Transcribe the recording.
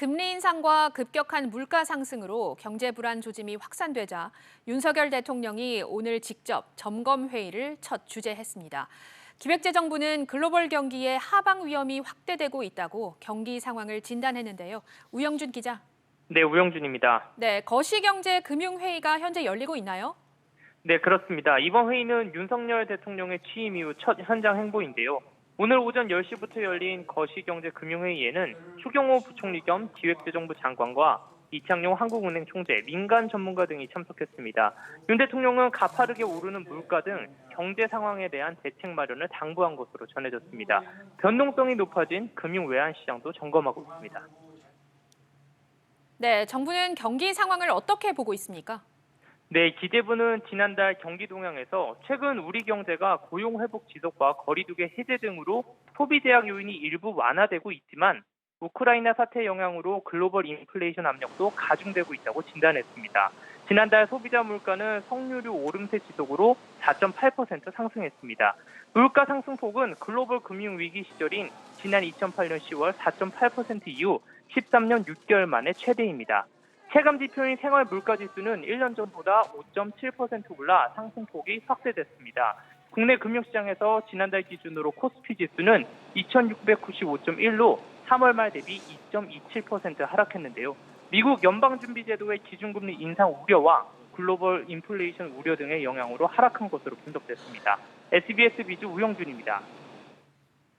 금리 인상과 급격한 물가 상승으로 경제 불안 조짐이 확산되자 윤석열 대통령이 오늘 직접 점검 회의를 첫 주재했습니다. 기획재정부는 글로벌 경기의 하방 위험이 확대되고 있다고 경기 상황을 진단했는데요. 우영준 기자. 네, 우영준입니다. 네, 거시경제 금융회의가 현재 열리고 있나요? 네, 그렇습니다. 이번 회의는 윤석열 대통령의 취임 이후 첫 현장 행보인데요. 오늘 오전 10시부터 열린 거시경제금융회의에는 추경호 부총리 겸 기획재정부 장관과 이창용 한국은행 총재, 민간 전문가 등이 참석했습니다. 윤 대통령은 가파르게 오르는 물가 등 경제 상황에 대한 대책 마련을 당부한 것으로 전해졌습니다. 변동성이 높아진 금융 외환 시장도 점검하고 있습니다. 네, 정부는 경기 상황을 어떻게 보고 있습니까? 네, 기재부는 지난달 경기 동향에서 최근 우리 경제가 고용 회복 지속과 거리두기 해제 등으로 소비 제약 요인이 일부 완화되고 있지만 우크라이나 사태 영향으로 글로벌 인플레이션 압력도 가중되고 있다고 진단했습니다. 지난달 소비자 물가는 석유류 오름세 지속으로 4.8% 상승했습니다. 물가 상승폭은 글로벌 금융 위기 시절인 지난 2008년 10월 4.8% 이후 13년 6개월 만에 최대입니다. 체감 지표인 생활 물가 지수는 1년 전보다 5.7% 올라 상승폭이 확대됐습니다. 국내 금융시장에서 지난달 기준으로 코스피 지수는 2,695.1로 3월 말 대비 2.27% 하락했는데요. 미국 연방준비제도의 기준금리 인상 우려와 글로벌 인플레이션 우려 등의 영향으로 하락한 것으로 분석됐습니다. SBS 비주 우영준입니다.